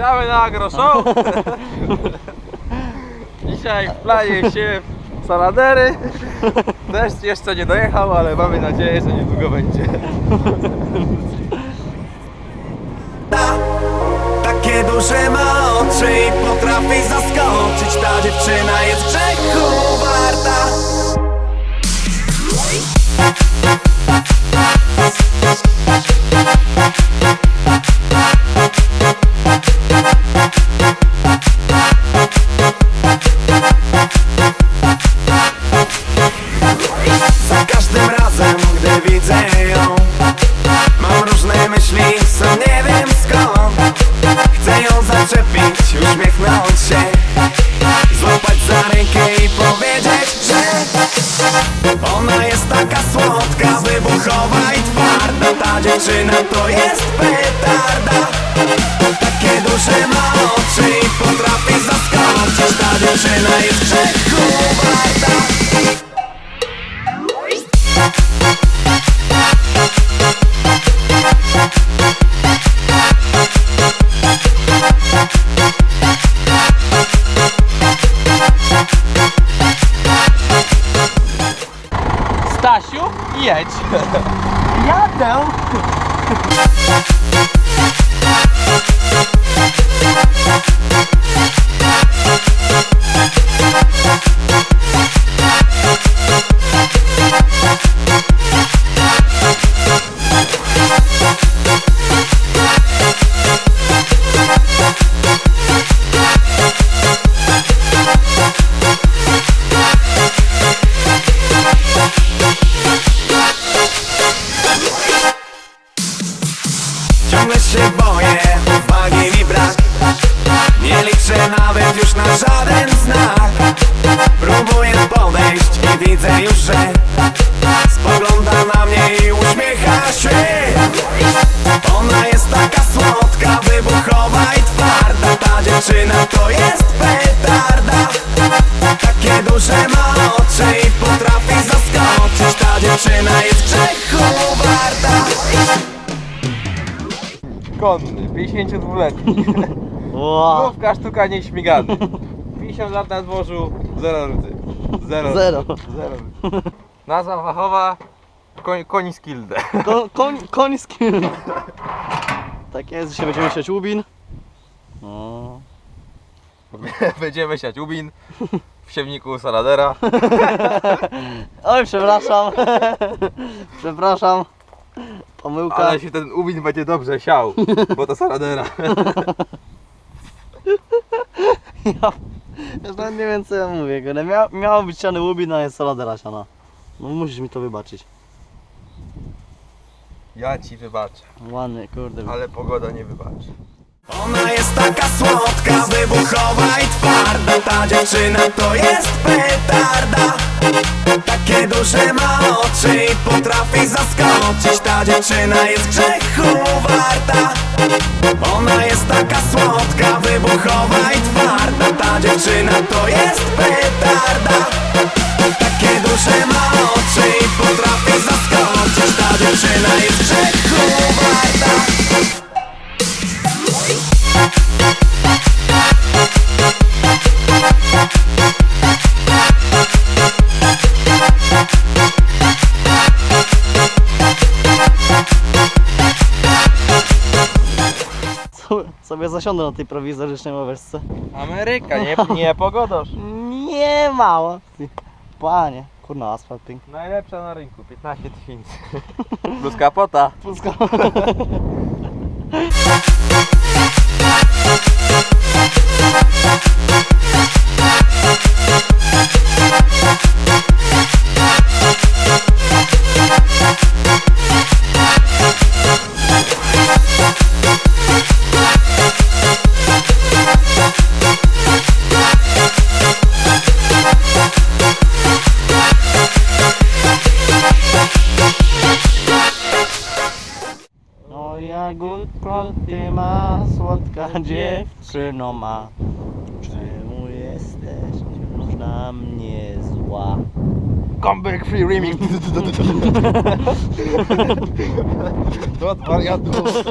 Witamy na Agro Show. Dzisiaj w planie się saladery. Deszcz jeszcze nie dojechał, ale mamy nadzieję, że niedługo będzie. Takie duże ma oczy i potrafi zaskoczyć Ta Za każdym razem, gdy widzę ją Mam różne myśli, sam nie wiem skąd. Chcę ją zaczepić, uśmiechnąć się Złapać za rękę i powiedzieć, że Ona jest taka słodka, wybuchowa i twarda. Ta dziewczyna to jest petarda. Takie duże ma oczy i potrafi zaskoczyć. Ta dziewczyna jest Yet. yeah, though. Nawet już na żaden znak. Próbuję podejść i widzę już, że Spogląda na mnie i uśmiecha się. Ona jest taka słodka, wybuchowa i twarda. Ta dziewczyna to jest petarda. Takie duże ma oczy i potrafi zaskoczyć. Ta dziewczyna jest grzechu warta. Konny, 52-letni. Wow. Główka sztuka nieśmigany. 50 lat na dworzu, zero rydzy. Zero. Zero. Zero. Nazwa fachowa koń, koni skilde. Ko, koń, koński. Tak jest, dzisiaj będziemy siać łubin. O, Będziemy siać ubin w siewniku saladera. Oj, przepraszam. przepraszam. Pomyłka. Ale się ten ubin będzie dobrze siał, bo to saladera. Ja, ja nawet nie wiem co ja mówię. kurde. Mia, miało być siany łubin, a jest saladera siana. No musisz mi to wybaczyć. Ja ci wybaczę, Ładny, kurde. ale pogoda nie wybaczy. Ona jest taka słodka, wybuchowa i twarda. Ta dziewczyna to jest petarda. Takie duże ma oczy i potrafi zaskoczyć. Ta dziewczyna jest grzechu warta. Ona jest taka słodka, wybuchowa i twarda. Ta dziewczyna to jest petarda sobie zasiądę na tej prowizorycznej ławeczce. Ameryka, nie, nie pogodosz. Nie mało. Panie, kurna asfalt piękny. Najlepsza na rynku, 15 tysięcy. Plus kapota. Puska. No jagódko ty ma, słodka dziewczyno ma. Czemu jesteś na mnie zła? Comeback free remix. Do wariatów.